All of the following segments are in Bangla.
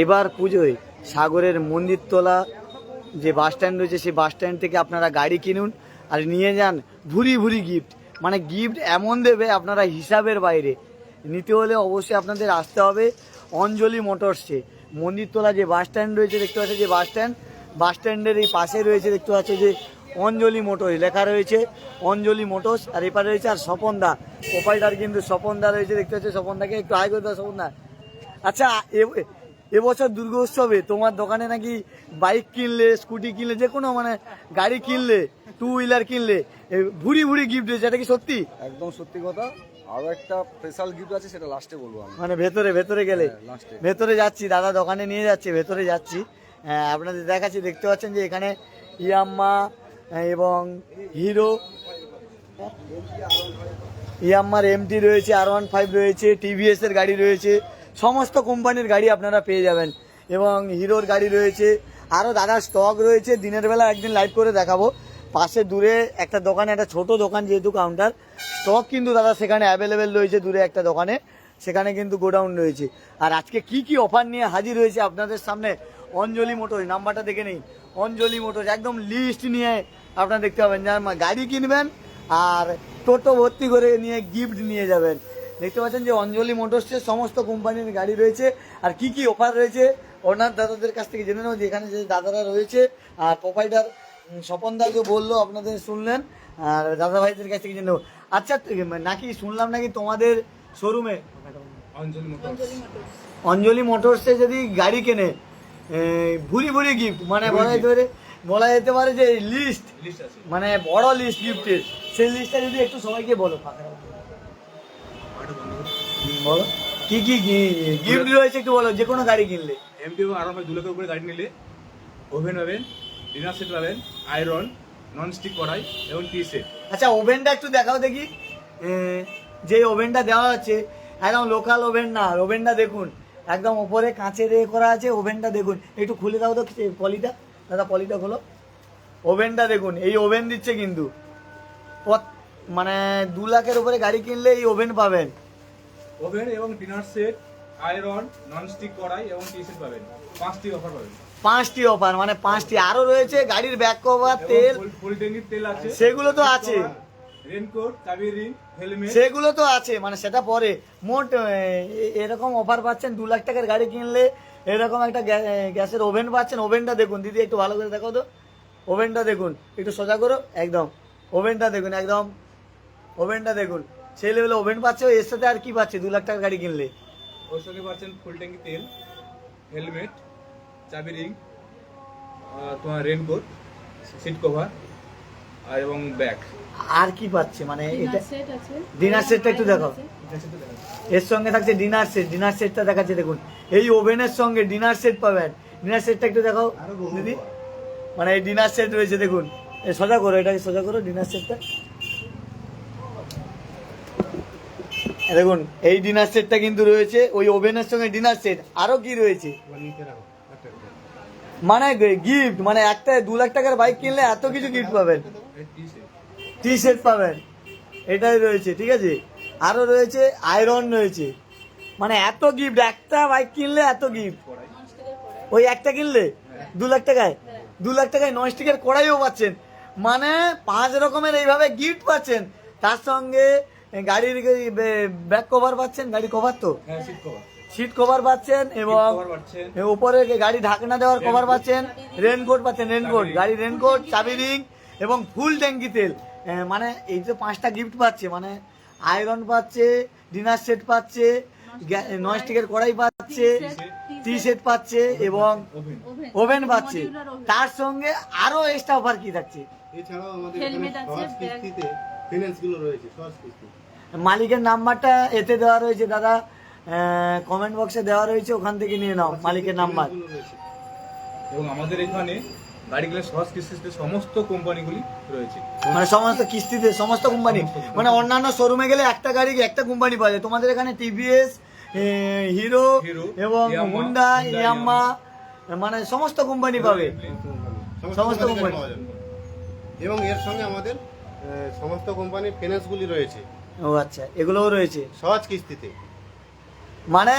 এবার পুজোয় সাগরের মন্দিরতলা যে বাস স্ট্যান্ড রয়েছে সেই বাস স্ট্যান্ড থেকে আপনারা গাড়ি কিনুন আর নিয়ে যান ভুরি ভুরি গিফট মানে গিফট এমন দেবে আপনারা হিসাবের বাইরে। নিতে হলে অবশ্যই আপনাদের আসতে হবে অঞ্জলি মোটরসে মন্দিরতলা যে বাস স্ট্যান্ড রয়েছে দেখতে পাচ্ছেন যে বাস স্ট্যান্ড বাস স্ট্যান্ডের এই পাশে রয়েছে দেখতে পাচ্ছে যে অঞ্জলি মোটরস লেখা রয়েছে। অঞ্জলি মোটরস আর এপারে রয়েছে আর স্বপনদা প্রোপাইটার কিন্তু স্বপনদা রয়েছে দেখতে পাচ্ছে স্বপনদাকে একটু আয় করে দাও স্বপনদা আচ্ছা এবছর দুর্গা উৎসবে তোমার দোকানে নাকি বাইক কিনলে স্কুটি কিনলে যে কোনো মানে গাড়ি কিনলে টু হুইলার কিনলে ভুরি ভুরি গিফট রয়েছে এটা কি সত্যি? একদম সত্যি কথা। আরও একটা স্পেশাল গিফট আছে সেটা লাস্টে বলব আমি। মানে ভেতরে ভেতরে গেলে। হ্যাঁ। ভেতরে যাচ্ছি দাদা দোকানে নিয়ে যাচ্ছে ভেতরে যাচ্ছি। হ্যাঁ, আপনাদের দেখাচ্ছি দেখতে পাচ্ছেন যে এখানে ইয়াম্মা এবং হিরো। ইয়াম্মার এমটি রয়েছে আর ওয়ান ফাইভ রয়েছে টিভিএস এর গাড়ি রয়েছে। সমস্ত কোম্পানির গাড়ি আপনারা পেয়ে যাবেন। এবং হিরোর গাড়ি রয়েছে আরও দাদার স্টক রয়েছে, দিনের বেলা একদিন লাইভ করে দেখাবো। পাশে দূরে একটা দোকানে, একটা ছোট দোকান যেহেতু কাউন্টার স্টক কিন্তু দাদা সেখানে অ্যাভেলেবেল রয়েছে দূরে একটা দোকানে, সেখানে কিন্তু গোডাউন রয়েছে। আর আজকে কি কি অফার নিয়ে হাজির হয়েছে আপনাদের সামনে? অঞ্জলি মোটর নাম্বারটা দেখে নেই অঞ্জলি মোটর একদম লিস্ট নিয়ে আপনারা দেখতে পাবেন। যার গাড়ি কিনবেন আর টোটো ভর্তি করে নিয়ে গিফট নিয়ে যাবেন। দেখতে পাচ্ছেন যে অঞ্জলি মোটরসের সমস্ত কোম্পানির গাড়ি রয়েছে। আর কি কি অফার রয়েছে? ওনার দাদাদের কাছ থেকে জেনে নেব যে এখানে যে দাদারা রয়েছে। আর প্রোপাইটার স্বপন দা যে বলল আপনাদের শুনলেন। আর দাদা ভাইদের কাছ থেকে জেনে নেব। আচ্ছা তো- নাকি শুনলাম নাকি তোমাদের শোরুমে অঞ্জলি মোটরসে। যদি গাড়ি কেনে ভুরি ভুরি গিফট মানে বলা যেতে পারে বলা যেতে পারে যে লিস্ট মানে বড় লিস্ট গিফটের সেই লিস্টটা যদি একটু সবাইকে বলো। হুম, বলো। কি কি গিফট রয়েছে একটু বলো যে কোনো গাড়ি কিনলে। এমপি এবং আরামে দু লাখের উপরে গাড়ি নিলে ওভেন পাবেন ডিনার সেট পাবেন আয়রন নন স্টিক কড়াই এবং টি সেট আচ্ছা ওভেনটা একটু দেখাও দেখি। যে ওভেনটা দেওয়া হচ্ছে একদম লোকাল ওভেন না ওভেনটা দেখুন। একদম ওপরে কাঁচের এ করা আছে ওভেনটা দেখুন। একটু খুলে দাও তো পলিটা। দাদা পলিটা খোলো। ওভেনটা দেখুন এই ওভেন দিচ্ছে কিন্তু। মানে দু লাখের উপরে গাড়ি কিনলে এই ওভেন পাবেন। ওভেন এবং dinner set iron non stick কড়াই এবং টি সেট পাবেন। পাঁচটি অফার পাবেন। পাঁচটি অফার মানে পাঁচটি আরও রয়েছে গাড়ির ব্যাক কভার তেল। ফুল ট্যাঙ্কির তেল আছে। সেগুলো তো আছে। রেনকোট চাবি রিং হেলমেট সেগুলো তো আছে মানে সেটা পরে। মোট এরকম অফার পাচ্ছেন দু লাখ টাকার গাড়ি কিনলে। এরকম একটা গ্যা- গ্যাসের ওভেন পাচ্ছেন। ওভেনটা দেখুন দিদি একটু ভালো করে দেখো তো। ওভেনটা দেখুন একটু সোজা করো একদম। ওভেনটা দেখুন একদম। ওভেনটা দেখুন। সেই লেভেলে ওভেন পাচ্ছে এর সাথে আর কি পাচ্ছে? দু লাখ টাকার গাড়ি কিনলে। ওর সঙ্গে পাচ্ছেন ফুল ট্যাঙ্কি তেল হেলমেট চাবি রিং তোমার রেনকোট সিট কভার আর এবং ব্যাগ আর কি পাচ্ছে? মানে এটা সেট ডিনার সেটটা একটু দেখো এর সঙ্গে থাকছে ডিনার সেট ডিনার সেটটা দেখাচ্ছে দেখুন। এই ওভেনের সঙ্গে ডিনার সেট পাবেন। ডিনার সেটটা একটু দেখাও দিদি। মানে এই ডিনার সেট রয়েছে দেখুন। সোজা করো এটাকে সোজা করো ডিনার সেটটা এ দেখুন, এই ডিনার সেটটা কিন্তু রয়েছে, ওই ওভেনের সঙ্গে ডিনার সেট আরও কি রয়েছে? মানে গিফট মানে একটা দু লাখ টাকার বাইক কিনলে এত কিছু গিফট পাবেন। টি শার্ট পাবেন। এটাই রয়েছে, ঠিক আছে? আরও রয়েছে আয়রন রয়েছে। মানে এত গিফট একটা বাইক কিনলে এত গিফট ওই একটা কিনলে? দু লাখ টাকায়? দু লাখ টাকায় নয় স্টিকের কড়াইও পাচ্ছেন। মানে পাঁচ রকমের এইভাবে গিফট পাচ্ছেন। তার সঙ্গে গাড়ির ব্যাক কভার পাচ্ছেন গাড়ি কভার তো? হ্যাঁ সিট কভার পাচ্ছেন এবং কভার পাচ্ছেন। এ উপরে গাড়ি ঢাকনা দেওয়ার কভার পাচ্ছেন রেনকোট পাচ্ছেন রেনকোট গাড়ি রেনকোট চাবি রিং এবং ফুল ট্যাঙ্কি তেল। মানে এই যে পাঁচটা গিফট পাচ্ছে মানে আয়রন পাচ্ছে ডিনার সেট পাচ্ছে নয় স্টিকের কড়াই পাচ্ছে টি সেট পাচ্ছে এবং ওভেন ওভেন পাচ্ছে। তার সঙ্গে আরও এক্সট্রা অফার কি থাকছে? এছাড়াও আমাদের রয়েছে সহজ কিস্তি মালিকের নাম্বারটা এতে দেওয়া রয়েছে দাদা। কমেন্ট বক্সে দেওয়া রয়েছে ওখান থেকে নিয়ে নাও মালিকের নাম্বার। এবং আমাদের এখানে সহজ কিস্তিতে সমস্ত কোম্পানিগুলি রয়েছে। মানে সমস্ত কিস্তিতে সমস্ত কোম্পানি। মানে অন্যান্য শোরুমে গেলে একটা গাড়ি একটা কোম্পানি পাওয়া যায়। তোমাদের এখানে টিভিএস হিরো এবং হুন্ডা ইয়াম্মা মানে সমস্ত কোম্পানি পাবে। সমস্ত কোম্পানি। এবং এর সঙ্গে আমাদের সমস্ত কোম্পানির ফিনান্স গুলি রয়েছে। ও আচ্ছা এগুলোও রয়েছে? সহজ কিস্তিতে। মানে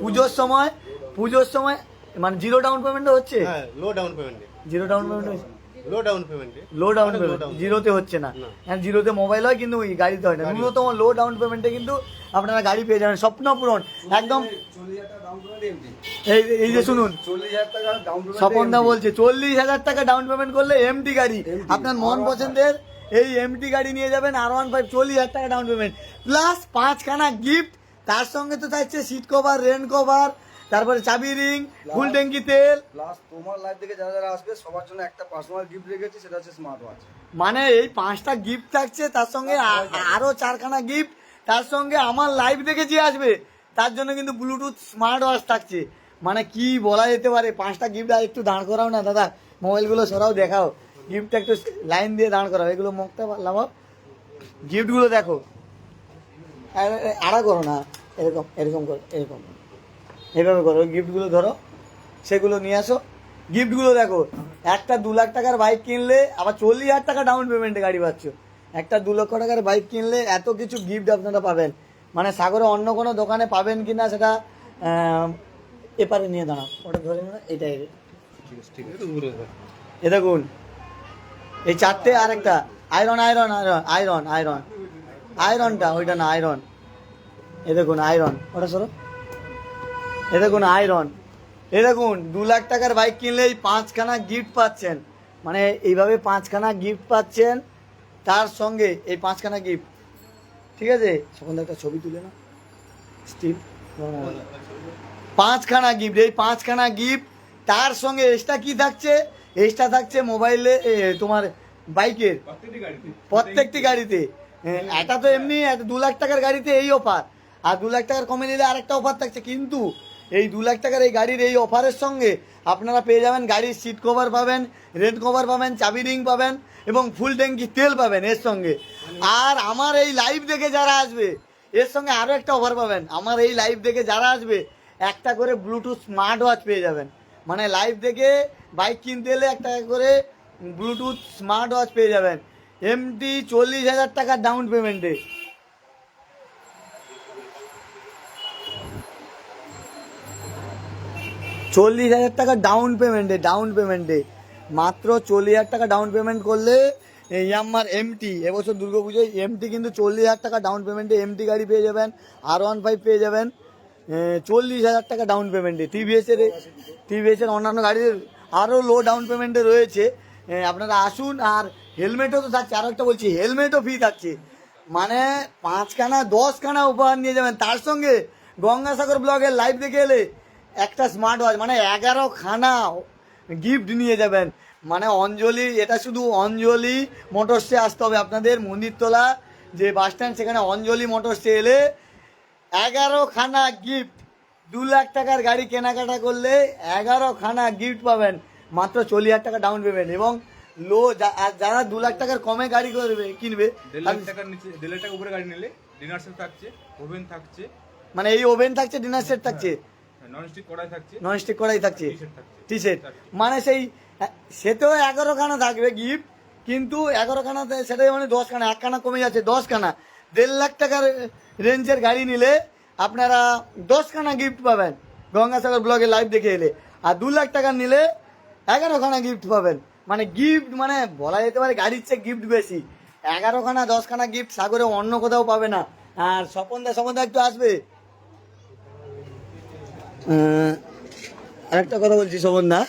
পুজোর সময় পুজোর সময় মানে জিরো ডাউন পেমেন্টও হচ্ছে? হ্যাঁ লো ডাউন পেমেন্টে জিরো ডাউন পেমেন্ট হচ্ছে? লো ডাউন পেমেন্টে লো ডাউন পেমেন্ট জিরোতে হচ্ছে না। হ্যাঁ জিরোতে মোবাইল হয় কিন্তু ওই গাড়িতে হয় না। ন্যূনতম লো ডাউন পেমেন্টে কিন্তু আপনারা গাড়ি পেয়ে যাবেন। স্বপ্ন পূরণ। একদম চল্লিশ হাজার টাকা ডাউন পেমেন্ট এমনি এই এই যে শুনুন। চল্লিশ হাজার টাকা ডাউন পেমেন্ট স্বপনদা বলছে চল্লিশ হাজার টাকা ডাউন পেমেন্ট করলে এমটি গাড়ি। আপনার মন পছন্দের এই এমটি গাড়ি নিয়ে যাবেন আর ওয়ান ফাইভ চল্লিশ হাজার টাকা ডাউন পেমেন্ট প্লাস পাঁচখানা গিফট তার সঙ্গে তো থাকছে সিট কভার রেন কভার তারপরে চাবি রিং ফুল ট্যাঙ্কি তেল। প্লাস তোমার লাইফ থেকে যারা যারা আসবে সবার জন্য একটা পার্সোনাল গিফট রেখেছি সেটা হচ্ছে স্মার্ট ওয়াচ মানে এই পাঁচটা গিফট থাকছে তার সঙ্গে আরও চারখানা গিফট তার সঙ্গে আমার লাইভ দেখে যে আসবে তার জন্য কিন্তু ব্লুটুথ স্মার্ট ওয়াচ থাকছে। মানে কি বলা যেতে পারে পাঁচটা গিফট আর একটু দাঁড় করাও না দাদা। মোবাইলগুলো সরাও দেখাও। গিফটটা একটু লাইন দিয়ে দাঁড় করাও এগুলো মুখটা লাগাও গিফটগুলো দেখো। আরে- আড়া করো না এরকম এরকম করো এরকম। এভাবে করো গিফটগুলো ধরো সেগুলো নিয়ে আসো। গিফটগুলো দেখো একটা দু লাখ টাকার বাইক কিনলে আবার চল্লিশ হাজার টাকা ডাউন পেমেন্টে গাড়ি পাচ্ছ। একটা দু লক্ষ টাকার বাইক কিনলে এত কিছু গিফট আপনারা পাবেন। মানে সাগরে অন্য কোনো দোকানে পাবেন কি না সেটা এপারে নিয়ে দাঁড়াও। ওটা ধরে না এটাই। এ দেখুন এই চারটে আর একটা। Iron iron iron iron iron আয়রনটা ওইটা না আয়রন এ দেখুন আয়রন ওটা সরো। এ দেখুন আয়রন এ দেখুন, দু লাখ টাকার বাইক কিনলে এই পাঁচখানা গিফট পাচ্ছেন। মানে এইভাবে পাঁচখানা গিফট পাচ্ছেন, তার সঙ্গে এই পাঁচখানা গিফট ঠিক আছে? সকল একটা ছবি তুলে না স্টিভ পাঁচখানা গিফট এই পাঁচখানা গিফট তার সঙ্গে এক্সট্রা কি থাকছে? এক্সট্রা থাকছে মোবাইলে তোমার বাইকের। প্রত্যেকটি গাড়িতে। এটা তো এমনি দু লাখ টাকার গাড়িতে এই অফার আর দু লাখ টাকার কমে নিলে আরেকটা অফার থাকছে। কিন্তু এই দু লাখ টাকার এই গাড়ির এই অফারের সঙ্গে আপনারা পেয়ে যাবেন গাড়ির সিট কভার পাবেন রেড কভার পাবেন চাবি রিং পাবেন এবং ফুল ট্যাঙ্কি তেল পাবেন এর সঙ্গে। আর আমার এই লাইভ দেখে যারা আসবে এর সঙ্গে আরও একটা অফার পাবেন। আমার এই লাইভ দেখে যারা আসবে একটা করে ব্লুটুথ স্মার্ট ওয়াচ পেয়ে যাবেন। মানে লাইভ দেখে বাইক কিনতে এলে একটা করে ব্লুটুথ স্মার্ট ওয়াচ পেয়ে যাবেন। এমটি চল্লিশ হাজার টাকা ডাউন পেমেন্টে চল্লিশ হাজার টাকা ডাউন পেমেন্টে ডাউন পেমেন্টে মাত্র চল্লিশ হাজার টাকা ডাউন পেমেন্ট করলে ইয়াম্মার এমটি এবছর দুর্গা পুজোয় এমটি কিন্তু চল্লিশ হাজার টাকা ডাউন পেমেন্টে এমটি গাড়ি পেয়ে যাবেন আর ওয়ান ফাইভ পেয়ে যাবেন। চল্লিশ হাজার টাকা ডাউন পেমেন্টে টিভিএসের টিভিএসের অন্যান্য গাড়ির আরও লো ডাউন পেমেন্টে রয়েছে। আপনারা আসুন আর হেলমেটও তো থাকছে। আরও একটা বলছি হেলমেটও ফ্রি থাকছে। মানে পাঁচখানা, দশখানা উপহার নিয়ে যাবেন। তার সঙ্গে গঙ্গাসাগর ব্লগের লাইভ দেখে এলে একটা স্মার্ট ওয়াচ মানে এগারো খানা গিফট নিয়ে যাবেন। মানে অঞ্জলি, এটা শুধু অঞ্জলি মোটরসে আসতে হবে। আপনাদের মন্দিরতলা যে বাস স্ট্যান্ড সেখানে অঞ্জলি মোটরসে এলে এগারো খানা গিফট দু লাখ টাকার গাড়ি কেনাকাটা করলে এগারো খানা গিফট পাবেন। মাত্র চল্লিশ হাজার টাকা ডাউন পেমেন্ট এবং লো যারা দু লাখ টাকার কমে গাড়ি করবে কিনবে দেড় লাখ টাকার উপরে গাড়ি নিলে ডিনার সেট থাকছে ওভেন থাকছে। মানে এই ওভেন থাকছে ডিনার সেট থাকছে। নন স্টিক কড়াই থাকছে। থাকছে টি-শার্ট থাকছে। মানে সেই সেতেও এগারো খানা থাকবে গিফট কিন্তু এগারো খানাতে সেটাই মানে দশ খানা এক খানা কমে যাচ্ছে দশ খানা দেড় লাখ টাকার রেঞ্জের গাড়ি নিলে আপনারা দশখানা গিফট পাবেন। গঙ্গাসাগর ব্লগে লাইভ দেখে এলে। আর দু লাখ টাকা নিলে এগারো খানা গিফট পাবেন। মানে গিফট মানে বলা যেতে পারে গাড়ির চেয়ে গিফট বেশি। এগারো খানা দশ গিফট সাগরে অন্য কোথাও পাবে না। আর স্বপনদা স্বপনদা একটু আসবে। আরেকটা কথা বলছি শোভন দা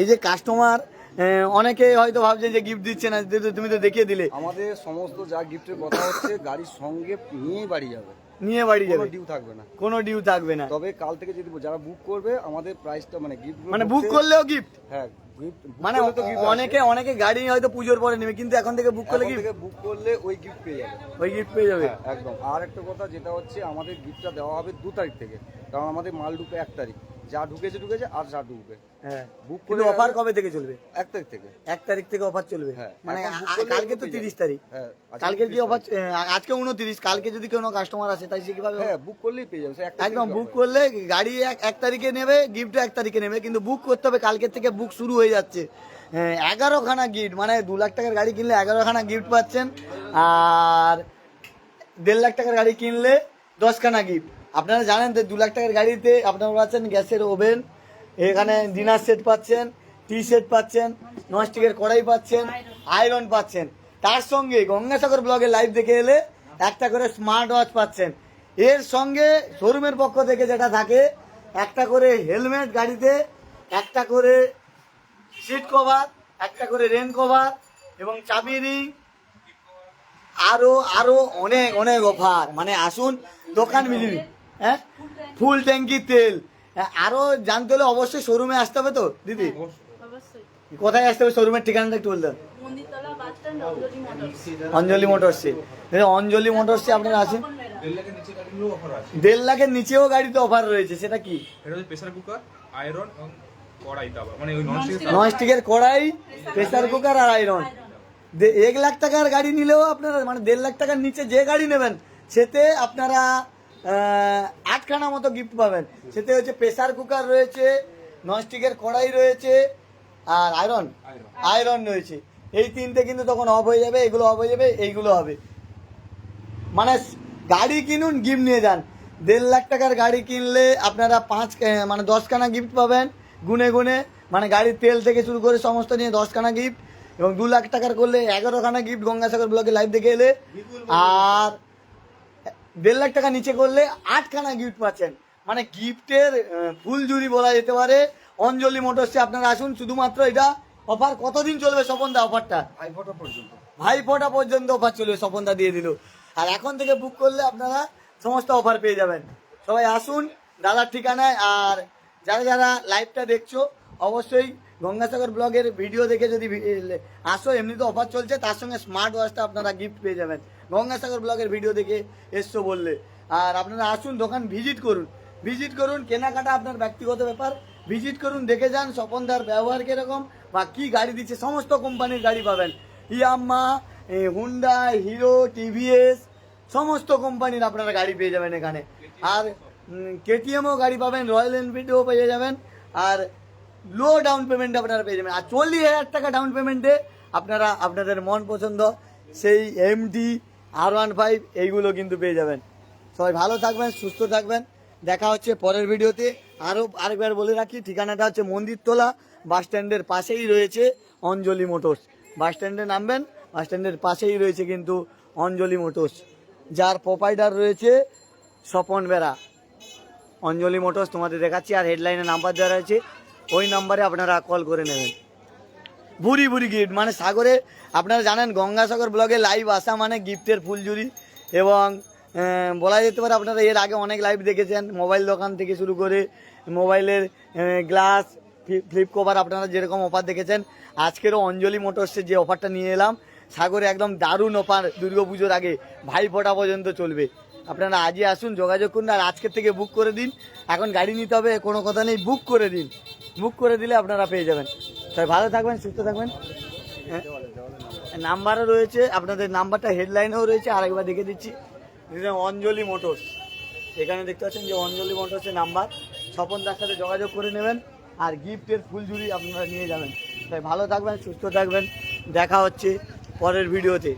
এই যে কাস্টমার অনেকে হয়তো ভাবছে যে গিফট দিচ্ছে না তুমি তো দেখিয়ে দিলে। আমাদের সমস্ত যা গিফটের কথা হচ্ছে গাড়ির সঙ্গে নিয়েই বাড়ি যাবে। নিয়ে বাড়ি যাবে। ডিউ থাকবে না। কোনো ডিউ থাকবে না। তবে কাল থেকে যদি যারা বুক করবে আমাদের প্রাইসটা মানে গিফট মানে বুক করলেও গিফট হ্যাঁ গিফট মানে অনেকে অনেকে গাড়ি হয়তো পুজোর পরে নেবে কিন্তু এখন থেকে বুক করলে গিফট বুক করলে ওই গিফট পেয়ে যাবে। ওই গিফট পেয়ে যাবে? হ্যাঁ, একদম। আর একটা কথা যেটা হচ্ছে আমাদের গিফটটা দেওয়া হবে দু তারিখ থেকে। কারণ আমাদের মাল ঢুকে এক তারিখ। যা ঢুকেছে ঢুকেছে আর যা ঢুকবে। হ্যাঁ। বুক করে অফার কবে থেকে চলবে? এক তারিখ থেকে। এক তারিখ থেকে অফার চলবে? হ্যাঁ, মানে কালকে তো তিরিশ তারিখ। হ্যাঁ কালকের কি অফার তারিখ। আজকে উনত্রিশ কালকে যদি কোনো কাস্টমার আসে তাই সে কীভাবে হ্যাঁ বুক করলেই পেয়ে যাবে। একদম বুক করলে গাড়ি এক তারিখে নেবে গিফটও এক তারিখে নেবে কিন্তু বুক করতে হবে কালকের থেকে বুক শুরু হয়ে যাচ্ছে। হ্যাঁ, এগারোখানা গিফট মানে দু লাখ টাকার গাড়ি কিনলে এগারোখানা গিফট পাচ্ছেন আর দেড় লাখ টাকার গাড়ি কিনলে দশখানা গিফট আপনারা জানেন তো দু লাখ টাকার গাড়িতে আপনারা পাচ্ছেন গ্যাসের ওভেন, এখানে ডিনার সেট পাচ্ছেন, টি সেট পাচ্ছেন, ননস্টিকের কড়াই পাচ্ছেন, আয়রন পাচ্ছেন। তার সঙ্গে গঙ্গাসাগর ব্লগে লাইভ দেখে এলে একটা করে স্মার্ট ওয়াচ পাচ্ছেন। এর সঙ্গে শোরুমের পক্ষ থেকে যেটা থাকে, একটা করে হেলমেট গাড়িতে, একটা করে সিট কভার একটা করে রেন কভার এবং চাবি রিং আরও আরও অনেক অনেক অফার মানে আসুন, দোকান মিলিয়ে হ্যাঁ? ফুল ট্যাঙ্কি তেল। হ্যাঁ, আরও জানতে হলে অবশ্যই শোরুমে আসতে হবে তো দিদি? কোথায় আসতে হবে শোরুমের ঠিকানাটা একটু বলতেন মন্দিরতলা অঞ্জলি মোটরস। অঞ্জলি মোটরসে দেখুন, অঞ্জলি মোটরসে আপনারা আসুন দেড় লাখের নিচে গাড়িগুলো অফার আছে দেড় লাখের নিচেও গাড়িতে অফার রয়েছে সেটা কি? এটা প্রেসার কুকার আয়রন এবং কড়াই তাওয়া মানে ওই নন স্টিক নন স্টিকের কড়াই প্রেসার কুকার আর আয়রন এক লাখ টাকার গাড়ি নিলেও আপনারা মানে দেড় লাখ টাকার নিচে যে গাড়ি নেবেন সেতে আপনারা আটখানা মতো গিফট পাবেন। সেতে হচ্ছে প্রেসার কুকার রয়েছে, ননস্টিকের কড়াই রয়েছে, আর আয়রন আয়রন রয়েছে। এই তিনটে কিন্তু তখন অফ হয়ে যাবে, এগুলো অফ হয়ে যাবে, এইগুলো হবে। মানে গাড়ি কিনুন গিফট নিয়ে যান। দেড় লাখ টাকার গাড়ি কিনলে আপনারা পাঁচ মানে দশখানা গিফট পাবেন, গুনে গুনে। মানে গাড়ির তেল থেকে শুরু করে সমস্ত নিয়ে দশখানা গিফট এবং দু লাখ টাকার করলে এগারোখানা গিফট গঙ্গাসাগর ব্লকে লাইভ দেখে এলে। আর দেড় লাখ টাকা নিচে করলে আটখানা গিফট পাচ্ছেন। মানে গিফটের ফুল জুড়ি বলা যেতে পারে। অঞ্জলি মোটরসে আপনারা আসুন শুধুমাত্র এটা অফার কতদিন চলবে স্বপনদা অফারটা ভাই ফটো পর্যন্ত। ভাই ফোটা পর্যন্ত অফার চলবে স্বপনদা দিয়ে দিল। আর এখন থেকে বুক করলে আপনারা সমস্ত অফার পেয়ে যাবেন। সবাই আসুন দাদার ঠিকানায়। আর যারা যারা লাইভটা দেখছ অবশ্যই গঙ্গাসাগর ব্লগের ভিডিও দেখে যদি আসো, এমনিতে অফার চলছে, তার সঙ্গে স্মার্ট ওয়াচটা আপনারা গিফট পেয়ে যাবেন। গঙ্গাসাগর ব্লগের ভিডিও দেখে এসছো বললে। আর আপনারা আসুন, দোকান ভিজিট করুন। ভিজিট করুন, কেনাকাটা আপনার ব্যক্তিগত ব্যাপার। ভিজিট করুন, দেখে যান স্বপনদার ব্যবহার কীরকম বা কি গাড়ি দিচ্ছে, সমস্ত কোম্পানির গাড়ি পাবেন। ইয়াম্মা হুন্ডা হিরো টিভিএস সমস্ত কোম্পানির আপনারা গাড়ি পেয়ে যাবেন এখানে। আর কেটিএমও গাড়ি পাবেন রয়্যাল এনফিল্ডও পেয়ে যাবেন। আর লো ডাউন পেমেন্ট আপনারা পেয়ে যাবেন। আর চল্লিশ হাজার টাকা ডাউন পেমেন্টে আপনারা আপনাদের মন পছন্দ, সেই এমটি আর ওয়ান ফাইভ এইগুলো কিন্তু পেয়ে যাবেন। সবাই ভালো থাকবেন, সুস্থ থাকবেন। দেখা হচ্ছে পরের ভিডিওতে। আরও আরেকবার বলে রাখি, ঠিকানাটা হচ্ছে মন্দিরতলা বাস স্ট্যান্ডের পাশেই রয়েছে অঞ্জলি মোটরস। বাস স্ট্যান্ডে নামবেন, বাস স্ট্যান্ডের পাশেই রয়েছে কিন্তু অঞ্জলি মোটরস। যার প্রোপাইডার রয়েছে স্বপন বেরা। অঞ্জলি মোটরস তোমাদের দেখাচ্ছি, আর হেডলাইনে নাম্বার দেওয়া রয়েছে। ওই নাম্বারে আপনারা কল করে নেবেন। ভুরি ভুরি গিফট মানে সাগরে, আপনারা জানেন গঙ্গাসাগর ব্লগে লাইভ আসা মানে গিফটের ফুলঝুরি এবং বলা যেতে পারে আপনারা এর আগে অনেক লাইভ দেখেছেন মোবাইল দোকান থেকে শুরু করে মোবাইলের গ্লাস ফ্লিপ কভার আপনারা যেরকম অফার দেখেছেন, আজকেরও অঞ্জলি মোটরসের যে অফারটা নিয়ে এলাম, সাগরে একদম দারুণ অফার দুর্গাপুজোর আগে ভাই ফোটা পর্যন্ত চলবে। আপনারা আজই আসুন, যোগাযোগ করুন, আর আজকের থেকে বুক করে দিন। এখন গাড়ি নিতে হবে, কোনো কথা নেই বুক করে দিন। বুক করে দিলে আপনারা পেয়ে যাবেন। তাই ভালো থাকবেন সুস্থ থাকবেন। হ্যাঁ। নাম্বারও রয়েছে আপনাদের নাম্বারটা হেডলাইনেও রয়েছে আরেকবার দেখে দিচ্ছি। এটা অঞ্জলি মোটরস। এখানে দেখতে পাচ্ছেন যে অঞ্জলি মোটরসের নাম্বার। স্বপন দার সাথে যোগাযোগ করে নেবেন আর গিফটের ফুলঝুরি আপনারা নিয়ে যাবেন। তাই ভালো থাকবেন সুস্থ থাকবেন। দেখা হচ্ছে পরের ভিডিওতে।